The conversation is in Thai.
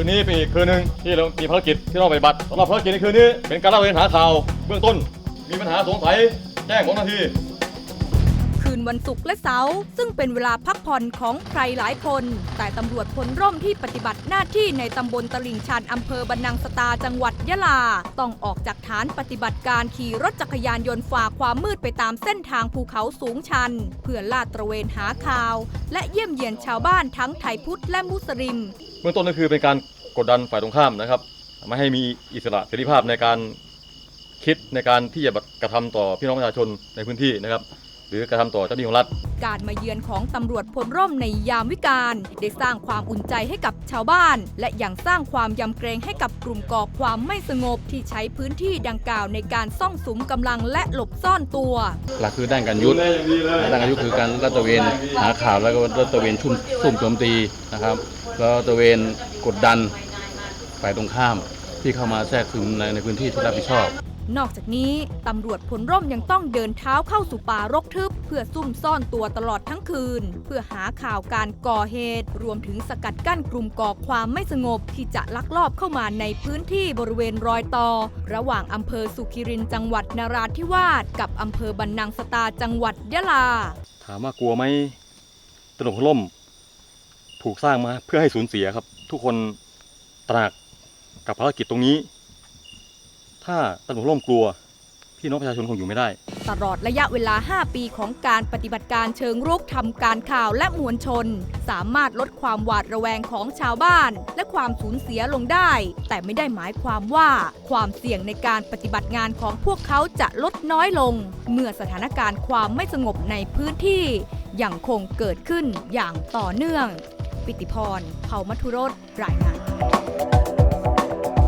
คืนนี้เป็นอีกคืนหนึ่งที่เรามีภารกิจที่เราปฏิบัติสำหรับภารกิจในคืนนี้เป็นการเล่าเรียนหาข่าวเบื้องต้น มีปัญหาสงสัยแจ้งของหน้าที่ คืนวันศุกร์และเสาร์ซึ่งเป็นเวลาพักผ่อนของใครหลายคน แต่ตำรวจพลร่มที่ปฏิบัติหน้าที่ในตำบลตลิ่งชันอำเภอบันนังสตาจังหวัดยะลา ต้องออกจากฐานปฏิบัติการขี่รถจักรยานยนต์ฝ่าความมืดไปตามเส้นทางภูเขาสูงชัน เพื่อลาดตระเวนหาข่าว และเยี่ยมเยียนชาวบ้านทั้งไทยพุทธและมุสลิม เบื้องต้นก็คือเป็นการกดดันฝ่ายตรงข้ามนะครับไม่ให้มีอิสระเสรีภาพในการคิดในการที่จะกระทำต่อพี่น้องประชาชนในพื้นที่นะครับ หรือกระทำต่อเจ้าหน้าที่ของรัฐ การมาเยือนของตำรวจพลร่มในยามวิกาลได้สร้างความอุ่นใจให้กับชาวบ้าน และยังสร้างความยำเกรงให้กับกลุ่มก่อความไม่สงบที่ใช้พื้นที่ดังกล่าวในการซ่องสุมกำลังและหลบซ่อนตัว หลักคือด้านการยุทธด้านการยุทธคือการลาดตระเวนหาข่าวแล้วก็ลาดตระเวนชุ่มซุ่มโจมตีนะครับ แล้วตระเวนกดดันฝ่ายตรงข้ามที่เข้ามาแทรกซึมในในพื้นที่ที่รับผิดชอบ นอกจากนี้ตำรวจพลร่มยังต้องเดินเท้าเข้าสู่ป่ารกทึบ เพื่อซุ่มซ่อนตัวตลอดทั้งคืน เพื่อหาข่าวการก่อเหตุ รวมถึงสกัดกั้นกลุ่มก่อความไม่สงบที่จะลักลอบเข้ามาในพื้นที่บริเวณรอยต่อ ระหว่างอำเภอสุขิรินจังหวัดนราธิวาสกับอำเภอบันนังสตาจังหวัดยะลา ถามว่ากลัวไหมตลกล่ม ถูกสร้างมาเพื่อให้สูญเสียครับ ทุกคนตระหนักกับภารกิจตรงนี้ ถ้าตลกล่มกลัว พี่น้องประชาชนคงอยู่ไม่ได้ ตลอดระยะเวลา 5 ปีของการปฏิบัติการเชิงรุกทำการข่าวและมวลชน สามารถลดความหวาดระแวงของชาวบ้าน และความสูญเสียลงได้ แต่ไม่ได้หมายความว่า ความเสี่ยงในการปฏิบัติงานของพวกเขาจะลดน้อยลง เมื่อสถานการณ์ความไม่สงบในพื้นที่ยังคงเกิดขึ้นอย่างต่อเนื่อง ปิติพร เผ่ามัทุรสรายงาน